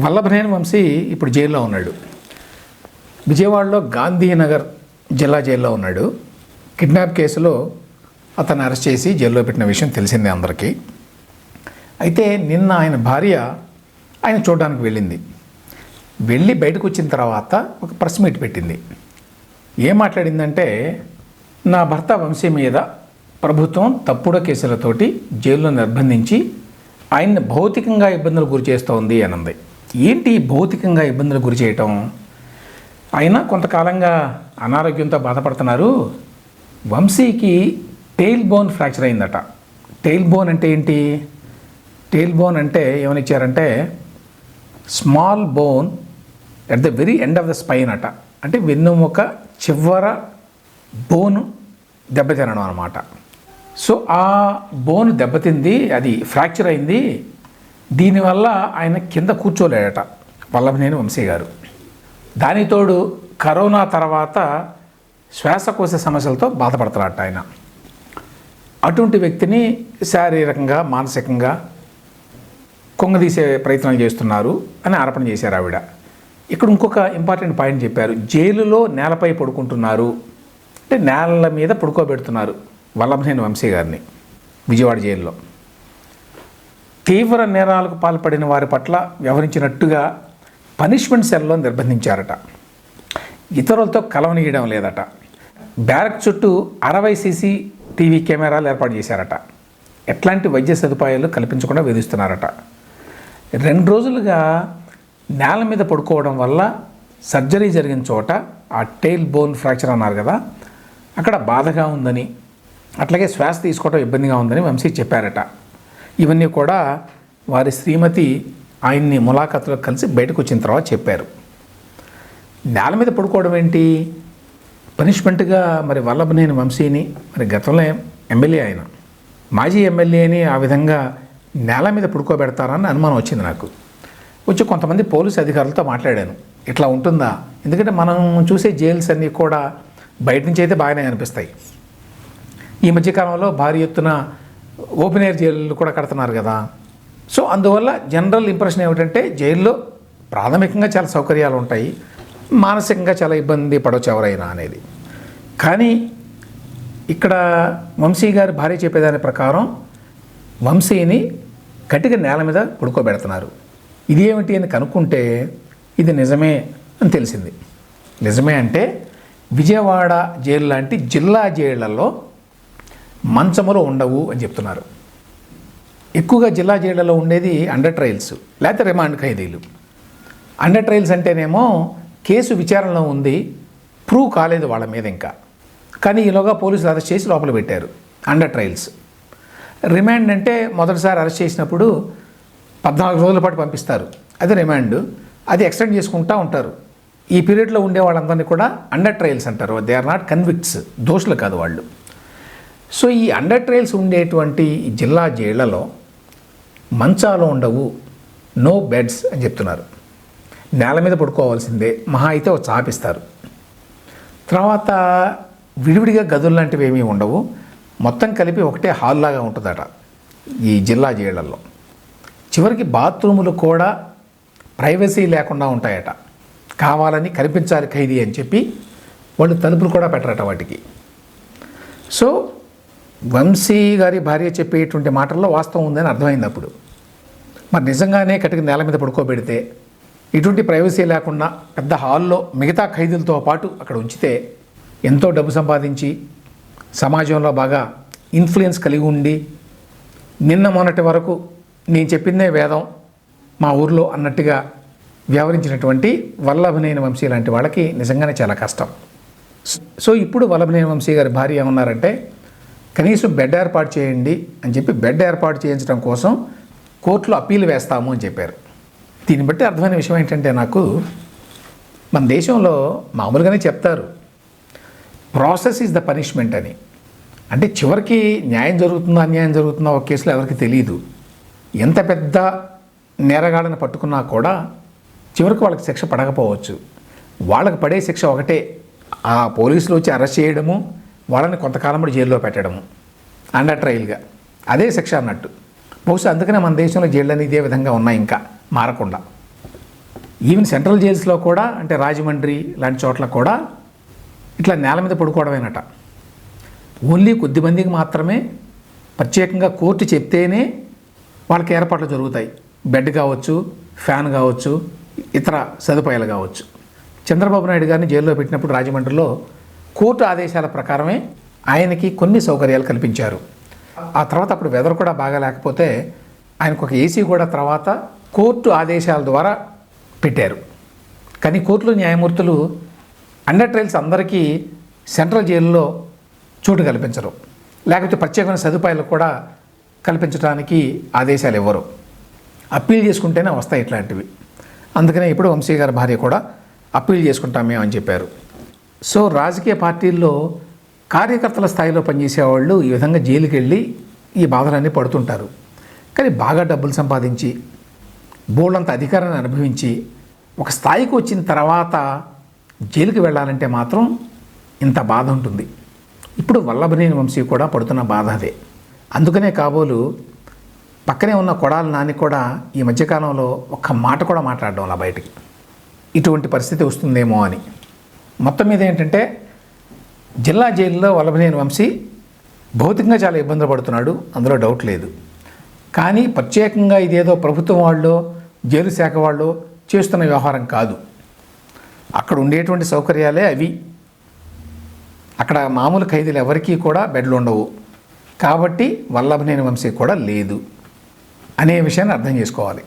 వల్లభనేని వంశీ ఇప్పుడు జైల్లో ఉన్నాడు. విజయవాడలో గాంధీనగర్ జిల్లా జైల్లో ఉన్నాడు. కిడ్నాప్ కేసులో అతను అరెస్ట్ చేసి జైల్లో పెట్టిన విషయం తెలిసిందే అందరికీ. అయితే నిన్న ఆయన భార్య ఆయన చూడడానికి వెళ్ళింది. వెళ్ళి బయటకు వచ్చిన తర్వాత ఒక ప్రెస్ మీట్ పెట్టింది. ఏం మాట్లాడిందంటే నా భర్త వంశీ మీద ప్రభుత్వం తప్పుడు కేసులతోటి జైల్లో నిర్బంధించి ఆయన్ని భౌతికంగా ఇబ్బందులు గురి చేస్తోంది అనంది. ఏంటి భౌతికంగా ఇబ్బందులు గురి చేయటం? అయినా కొంతకాలంగా అనారోగ్యంతో బాధపడుతున్నారు. వంశీకి టెయిల్ బోన్ ఫ్రాక్చర్ అయిందట. టెయిల్ బోన్ అంటే ఏంటి? టెయిల్ బోన్ అంటే ఏమని ఇచ్చారంటే small bone at the very end of the spine అట. అంటే వెన్నుముక చివర బోను దెబ్బతినడం అనమాట సో ఆ బోన్ దెబ్బతింది అది ఫ్రాక్చర్ అయింది. దీనివల్ల ఆయన కింద కూర్చోలేడట వల్లభనేని వంశీ గారు దానితోడు కరోనా తర్వాత శ్వాసకోశ సమస్యలతో బాధపడతారట ఆయన. అటువంటి వ్యక్తిని శారీరకంగా మానసికంగా కొంగదీసే ప్రయత్నాలు చేస్తున్నారు అని ఆరోపణ చేశారు ఆవిడ. ఇక్కడ ఇంకొక ఇంపార్టెంట్ పాయింట్ చెప్పారు. జైలులో నేలపై పడుకుంటున్నారు. అంటే నేల మీద పడుకోబెడుతున్నారు వల్లభనేని వంశీ గారిని విజయవాడ జైల్లో. తీవ్ర నేరాలకు పాల్పడిన వారి పట్ల వ్యవహరించినట్టుగా పనిష్మెంట్ సెల్లో నిర్బంధించారట. ఇతరులతో కలవనీయడం లేదట. బ్యారక్ చుట్టూ అరవై సీసీ టీవీ కెమెరాలు ఏర్పాటు చేశారట. ఎట్లాంటి వైద్య సదుపాయాలు కల్పించకుండా వేధిస్తున్నారట. రెండు రోజులుగా నేల మీద పడుకోవడం వల్ల సర్జరీ జరిగిన చోట ఆ టెయిల్ బోన్ ఫ్రాక్చర్ అన్నారు కదా అక్కడ బాధగా ఉందని అట్లాగే శ్వాస తీసుకోవడం ఇబ్బందిగా ఉందని వంశీ చెప్పారట. ఇవన్నీ కూడా వారి శ్రీమతి ఆయన్ని ములాఖాతులో కలిసి బయటకు వచ్చిన తర్వాత చెప్పారు. నేల మీద పడుకోవడం ఏంటి? పనిష్మెంట్గా మరి వల్లభనేని వంశీని మరి గతంలో ఎమ్మెల్యే ఆయన మాజీ ఎమ్మెల్యేని ఆ విధంగా నేల మీద పడుకోబెడతారని అనుమానం వచ్చింది నాకు. వచ్చి కొంతమంది పోలీసు అధికారులతో మాట్లాడాను. ఇట్లా ఉంటుందా? ఎందుకంటే మనం చూసే జైల్స్ అన్నీ కూడా బయట నుంచి అయితే బాగానే అనిపిస్తాయి. ఈ మధ్యకాలంలో భారీ ఎత్తున ఓపెన్ ఎయిర్ జైలు కూడా కడుతున్నారు కదా. సో అందువల్ల జనరల్ ఇంప్రెషన్ ఏమిటంటే జైల్లో ప్రాథమికంగా చాలా సౌకర్యాలు ఉంటాయి. మానసికంగా చాలా ఇబ్బంది పడవచ్చు ఎవరైనా అనేది. కానీ ఇక్కడ వంశీ గారి భార్య చెప్పేదాని ప్రకారం వంశీని గట్టిగా నేల మీద పడుకోబెడుతున్నారు. ఇది ఏమిటి అని కనుక్కుంటే ఇది నిజమే అని తెలిసింది. నిజమే అంటే విజయవాడ జైలు లాంటి జిల్లా జైళ్ళలో మంచములో ఉండవు అని చెప్తున్నారు. ఎక్కువగా జిల్లా జైళ్ళలో ఉండేది అండర్ ట్రయల్స్ లేకపోతే రిమాండ్ ఖైదీలు. అండర్ ట్రయల్స్ అంటేనేమో కేసు విచారణలో ఉంది ప్రూవ్ కాలేదు వాళ్ళ మీద ఇంకా. కానీ ఈలోగా పోలీసులు అరెస్ట్ చేసి లోపల పెట్టారు అండర్ ట్రయల్స్ రిమాండ్ అంటే మొదటిసారి అరెస్ట్ చేసినప్పుడు పద్నాలుగు రోజుల పాటు పంపిస్తారు. అది రిమాండ్ అది ఎక్స్టెండ్ చేసుకుంటూ ఉంటారు. ఈ పీరియడ్లో ఉండే వాళ్ళందరినీ కూడా అండర్ ట్రయల్స్ అంటారు. దే ఆర్ నాట్ కన్విక్ట్స్ దోషులు కాదు వాళ్ళు. సో ఈ అండర్ ట్రయల్స్ ఉండేటువంటి ఈ జిల్లా జైళ్ళలో మంచాలు ఉండవు నో బెడ్స్ అని చెప్తున్నారు. నేల మీద పడుకోవాల్సిందే మహా అయితే ఒక చాపిస్తారు. తర్వాత విడివిడిగా గదులు లాంటివి ఏమీ ఉండవు మొత్తం కలిపి ఒకటే హాల్ లాగా ఉంటుందట ఈ జిల్లా జైళ్ళలో. చివరికి బాత్రూములు కూడా ప్రైవసీ లేకుండా ఉంటాయట. కావాలని కనిపించాలి ఖైదీ అని చెప్పి వాళ్ళు తలుపులు కూడా పెట్టరట వాటికి. సో వంశీ గారి భార్య చెప్పేటువంటి మాటల్లో వాస్తవం ఉందని అర్థమైంది అప్పుడు. మరి నిజంగానే కటిక నేల మీద పడుకోబెడితే ఇటువంటి ప్రైవసీ లేకుండా పెద్ద హాల్లో మిగతా ఖైదీలతో పాటు అక్కడ ఉంచితే ఎంతో డబ్బు సంపాదించి సమాజంలో బాగా ఇన్ఫ్లుయెన్స్ కలిగి ఉండి నిన్న మొన్నటి వరకు నేను చెప్పిందే వేదం మా ఊర్లో అన్నట్టుగా వ్యవహరించినటువంటి వల్లభనేని వంశీ లాంటి వాళ్ళకి నిజంగానే చాలా కష్టం. సో ఇప్పుడు వల్లభనేని వంశీ గారి భార్య ఏమన్నారంటే కనీసం బెడ్ ఏర్పాటు చేయండి అని చెప్పి బెడ్ ఏర్పాటు చేయించడం కోసం కోర్టులో అప్పీల్ వేస్తాము అని చెప్పారు. దీన్ని బట్టి అర్థమైన విషయం ఏంటంటే నాకు మన దేశంలో మామూలుగానే చెప్తారు ప్రాసెస్ ఈజ్ ద పనిష్మెంట్ అని. అంటే చివరికి న్యాయం జరుగుతుందో అన్యాయం జరుగుతుందో ఒక కేసులో ఎవరికి తెలియదు ఎంత పెద్ద నేరగాళ్ళని పట్టుకున్నా కూడా చివరికి వాళ్ళకి శిక్ష పడకపోవచ్చు. వాళ్ళకి పడే శిక్ష ఒకటే. ఆ పోలీసులు వచ్చి అరెస్ట్ చేయడము వాళ్ళని కొంతకాలం కూడా జైల్లో పెట్టడము. అండర్ ట్రయల్గా. అదే శిక్ష అన్నట్టు. బహుశా అందుకనే మన దేశంలో జైళ్ళు అనేది ఇదే విధంగా ఉన్నాయి ఇంకా మారకుండా. ఈవెన్ సెంట్రల్ జైల్స్లో కూడా అంటే రాజమండ్రి లాంటి చోట్ల కూడా ఇట్లా నేల మీద పడుకోవడమేనట. ఓన్లీ కొద్ది మందికి మాత్రమే ప్రత్యేకంగా కోర్టు చెప్తేనే వాళ్ళకి ఏర్పాట్లు జరుగుతాయి. బెడ్ కావచ్చు ఫ్యాన్ కావచ్చు ఇతర సదుపాయాలు కావచ్చు. చంద్రబాబు నాయుడు గారిని జైల్లో పెట్టినప్పుడు రాజమండ్రిలో కోర్టు ఆదేశాల ప్రకారమే ఆయనకి కొన్ని సౌకర్యాలు కల్పించారు. ఆ తర్వాత అప్పుడు వెదర్ కూడా బాగా లేకపోతే ఆయనకు ఒక ఏసీ కూడా తర్వాత కోర్టు ఆదేశాల ద్వారా పెట్టారు. కానీ కోర్టులో న్యాయమూర్తులు అండర్ ట్రయల్స్ అందరికీ సెంట్రల్ జైల్లో చోటు కల్పించరు. లేకపోతే ప్రత్యేకమైన సదుపాయాలు కూడా కల్పించడానికి ఆదేశాలు ఇవ్వరు. అప్పీల్ చేసుకుంటేనే వస్తాయి ఇట్లాంటివి. అందుకనే ఇప్పుడు వంశీ గారి భార్య కూడా అప్పీల్ చేసుకుంటాం మేము అని చెప్పారు. సో రాజకీయ పార్టీల్లో కార్యకర్తల స్థాయిలో పనిచేసేవాళ్ళు ఈ విధంగా జైలుకి వెళ్ళి ఈ బాధలన్నీ పడుతుంటారు. కానీ బాగా డబ్బులు సంపాదించి బోల్డంత అధికారాన్ని అనుభవించి ఒక స్థాయికి వచ్చిన తర్వాత జైలుకి వెళ్ళాలంటే మాత్రం ఇంత బాధ ఉంటుంది. ఇప్పుడు వల్లభనేని వంశీ కూడా పడుతున్న బాధ అదే. అందుకనే కాబోలు పక్కనే ఉన్న కొడాల నాని కూడా ఈ మధ్యకాలంలో ఒక్క మాట కూడా మాట్లాడడం అలా బయటికి. ఇటువంటి పరిస్థితి వస్తుందేమో అని. మొత్తం మీద ఏంటంటే జిల్లా జైల్లో వల్లభనేని వంశీ భౌతికంగా చాలా ఇబ్బందులు పడుతున్నాడు. అందులో డౌట్ లేదు. కానీ ప్రత్యేకంగా ఇదేదో ప్రభుత్వం వాళ్ళు జైలు శాఖ వాళ్ళు చేస్తున్న వ్యవహారం కాదు. అక్కడ ఉండేటువంటి సౌకర్యాలే అవి. అక్కడ మామూలు ఖైదీలు ఎవరికీ కూడా బెడ్లు ఉండవు. కాబట్టి వల్లభనేని వంశీ కూడా లేదు అనే విషయాన్ని అర్థం చేసుకోవాలి.